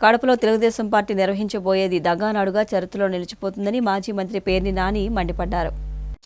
కడపలో తెలుగుదేశం పార్టీ నిర్వహించబోయేది దగానాడుగా చరిత్రలో నిలిచిపోతుందని మాజీ మంత్రి పేర్ని నాని మండిపడ్డారు.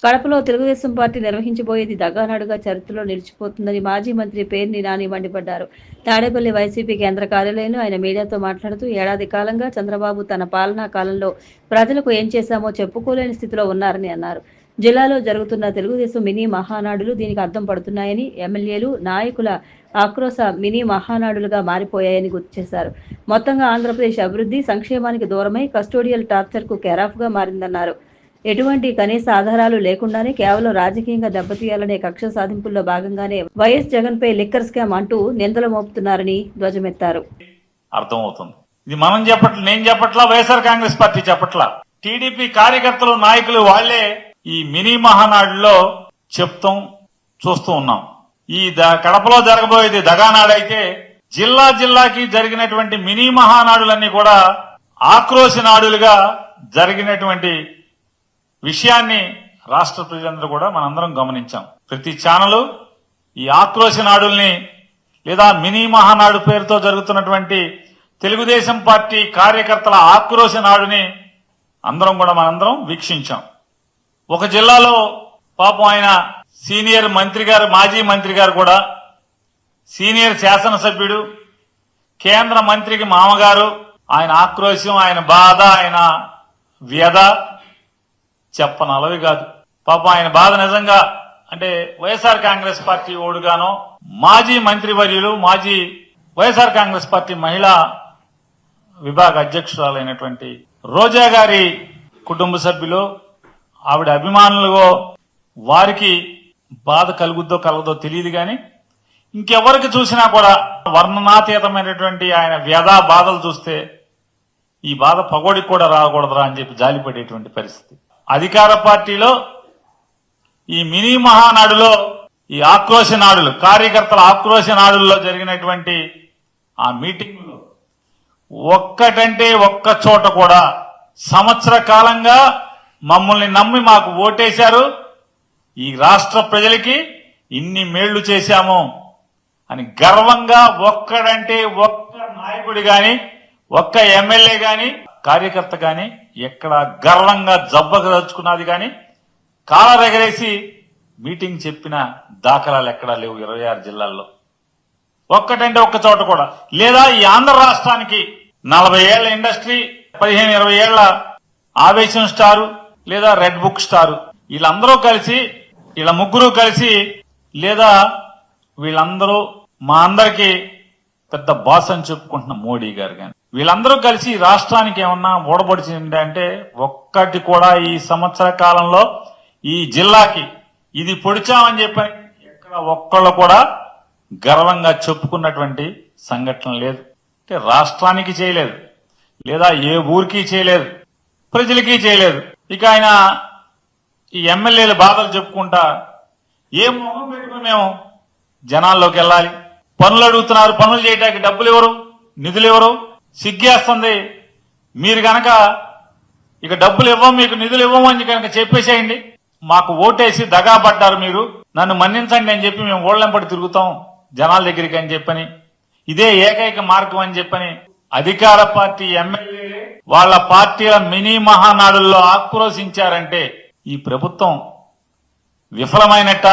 కడపలో తెలుగుదేశం పార్టీ నిర్వహించబోయేది దగానాడుగా చరిత్రలో నిలిచిపోతుందని మాజీ మంత్రి పేర్ని నాని మండిపడ్డారు. తాడేపల్లి వైసీపీ కేంద్ర కార్యాలయంలో ఆయన మీడియాతో మాట్లాడుతూ ఏడాది కాలంగా చంద్రబాబు తన పాలనా కాలంలో ప్రజలకు ఏం చేశామో చెప్పుకోలేని స్థితిలో ఉన్నారని అన్నారు. జిల్లాలో జరుగుతున్న తెలుగుదేశం మినీ మహానాడులు దీనికి అర్థం పడుతున్నాయని ఎమ్మెల్యేలు నాయకుల ఆక్రోశ మినీ మహానాడులుగా మారిపోయాయని గుర్తు చేశారు. మొత్తంగా ఆంధ్రప్రదేశ్ అభివృద్ధి సంక్షేమానికి దూరమై కస్టోడియల్ టార్చర్కు కెరాఫ్గా మారిందన్నారు. ఎటువంటి కనీస ఆధారాలు లేకుండానే కేవలం రాజకీయంగా దెబ్బతీయాలనే కక్ష సాధింపుల్లో భాగంగానే వైఎస్ జగన్ పై లిక్కర్ స్కామ్ అంటూ నిందలు మోపుతున్నారని ధ్వజమెత్తారు. అర్థమవుతుంది. ఇది మనం చెప్పట్ల నేను చెప్పట్లా వైఎస్ఆర్ కాంగ్రెస్ పార్టీ చెప్పట్లా. టీడీపీ కార్యకర్తలు నాయకులు వాళ్ళే ఈ మినీ మహానాడులో చెప్తాం చూస్తూ ఉన్నాం. ఈ ద- కడపలో జరగబోయేది దగానాడైతే జిల్లా జిల్లాకి జరిగినటువంటి మినీ మహానాడులన్నీ కూడా ఆక్రోశ నాడులుగా జరిగినటువంటి విషయాన్ని రాష్ట్ర ప్రజలందరూ కూడా మనందరం గమనించాం. ప్రతి ఛానల్ ఈ ఆక్రోశ నాడుల్ని లేదా మినీ మహానాడు పేరుతో జరుగుతున్నటువంటి తెలుగుదేశం పార్టీ కార్యకర్తల ఆక్రోశ నాడుని అందరం కూడా మనందరం వీక్షించాం. ఒక జిల్లాలో పాపం ఆయన సీనియర్ మంత్రి గారు మాజీ మంత్రి గారు కూడా సీనియర్ శాసనసభ్యుడు కేంద్ర మంత్రికి మామగారు ఆయన ఆక్రోశం ఆయన బాధ ఆయన వ్యధ చెప్పనలవి కాదు. పాప ఆయన బాధ నిజంగా అంటే వైఎస్ఆర్ కాంగ్రెస్ పార్టీ ఓడుగానో మాజీ మంత్రివర్యులు మాజీ వైఎస్ఆర్ కాంగ్రెస్ పార్టీ మహిళా విభాగ అధ్యక్షురాలైనటువంటి రోజా గారి కుటుంబ సభ్యులు ఆవిడ అభిమానులుగో వారికి బాధ కలుగుద్దో కలగదో తెలియదు గాని ఇంకెవరికి చూసినా కూడా వర్ణనాతీతమైనటువంటి ఆయన వ్యధా బాధలు చూస్తే ఈ బాధ పగోడికి కూడా రాకూడదురా అని చెప్పి జాలిపడేటువంటి పరిస్థితి. అధికార పార్టీలో ఈ మినీ మహానాడులో ఈ ఆక్రోశ నాడులు కార్యకర్తల ఆక్రోశ నాడుల్లో జరిగినటువంటి ఆ మీటింగ్లో ఒక్కటంటే ఒక్క చోట కూడా సంవత్సర కాలంగా మమ్మల్ని నమ్మి మాకు ఓటేశారు. ఈ రాష్ట్ర ప్రజలకి ఇన్ని మేళ్ళు చేశాము అని గర్వంగా ఒక్కడంటే ఒక్క నాయకుడి గాని ఒక్క ఎమ్మెల్యే గాని కార్యకర్త గాని ఎక్కడ గర్వంగా జబ్బకు దలుచుకున్నది గాని కాలరెగరేసి మీటింగ్ చెప్పిన దాఖలాలు ఎక్కడా లేవు ఇరవై ఆరు జిల్లాల్లో. ఒక్కటంటే ఒక్క చోట కూడా. లేదా ఈ ఆంధ్ర రాష్ట్రానికి నలభై ఏళ్ళ ఇండస్ట్రీ పదిహేను ఇరవై ఏళ్ళ ఆవేశం స్టారు లేదా రెడ్ బుక్ స్టారు. వీళ్ళందరూ కలిసి వీళ్ళ ముగ్గురు కలిసి లేదా వీళ్ళందరూ మా అందరికి పెద్ద బాస్ అని చెప్పుకుంటున్న మోడీ గారు కానీ వీళ్ళందరూ కలిసి రాష్ట్రానికి ఏమన్నా ఓడబడిచింది అంటే ఒక్కటి కూడా ఈ సంవత్సర కాలంలో ఈ జిల్లాకి ఇది పొడిచామని చెప్పని ఎక్కడ ఒక్కళ్ళు కూడా గర్వంగా చెప్పుకున్నటువంటి సంఘటన లేదు. అంటే రాష్ట్రానికి చేయలేదు. లేదా ఏ ఊరికి చేయలేదు. ప్రజలకి చేయలేదు. ఇక ఆయన ఈ ఎమ్మెల్యేల బాధలు చెప్పుకుంటా ఏ మొహం పెట్టుకుని మేము జనాల్లోకి వెళ్ళాలి? పనులు అడుగుతున్నారు పనులు చేయడానికి డబ్బులు ఎవరు? నిధులు ఎవరు? సిగ్గేస్తుంది. మీరు గనక ఇక డబ్బులు ఇవ్వం మీకు నిధులు ఇవ్వమని కనుక చెప్పేసేయండి. మాకు ఓటేసి దగా పడ్డారు మీరు. నన్ను మన్నించండి అని చెప్పి మేము ఓళ్ళెంపడి తిరుగుతాం జనాల దగ్గరికి అని చెప్పని ఇదే ఏకైక మార్గం అని చెప్పని అధికార పార్టీ ఎమ్మెల్యేలే వాళ్ళ పార్టీల మినీ మహానాడుల్లో ఆక్రోశించారంటే ఈ ప్రభుత్వం విఫలమైనట్ట?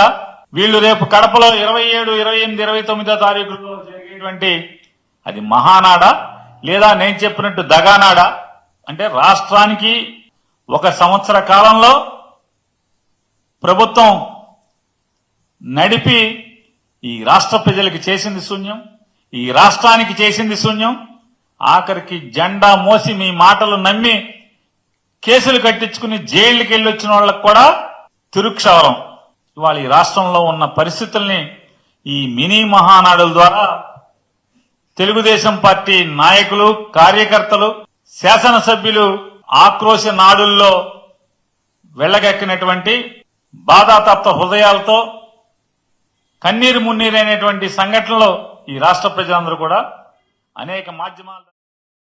వీళ్ళు రేపు కడపలో ఇరవై ఏడు ఇరవై ఎనిమిది ఇరవై తొమ్మిదో తారీఖులో జరిగేటువంటి అది మహానాడా? లేదా నేను చెప్పినట్టు దగానాడా? అంటే రాష్ట్రానికి ఒక సంవత్సర కాలంలో ప్రభుత్వం నడిపి ఈ రాష్ట్ర ప్రజలకు చేసింది శూన్యం ఈ రాష్ట్రానికి చేసింది శూన్యం. ఆఖరికి జెండా మోసి మీ మాటలు నమ్మి కేసులు కట్టించుకుని జైళ్ళకి వెళ్ళి వచ్చిన వాళ్ళకు కూడా తిరుక్షవరం ఇవాళ ఈ రాష్ట్రంలో ఉన్న పరిస్థితుల్ని ఈ మినీ మహానాడుల ద్వారా తెలుగుదేశం పార్టీ నాయకులు కార్యకర్తలు శాసనసభ్యులు ఆక్రోశ నాడుల్లో వెళ్ళగక్కినటువంటి బాధాతప్త హృదయాలతో కన్నీరు మున్నీరైనటువంటి సంఘటనలో ఈ రాష్ట్ర ప్రజలందరూ కూడా అనేక మాధ్యమాలు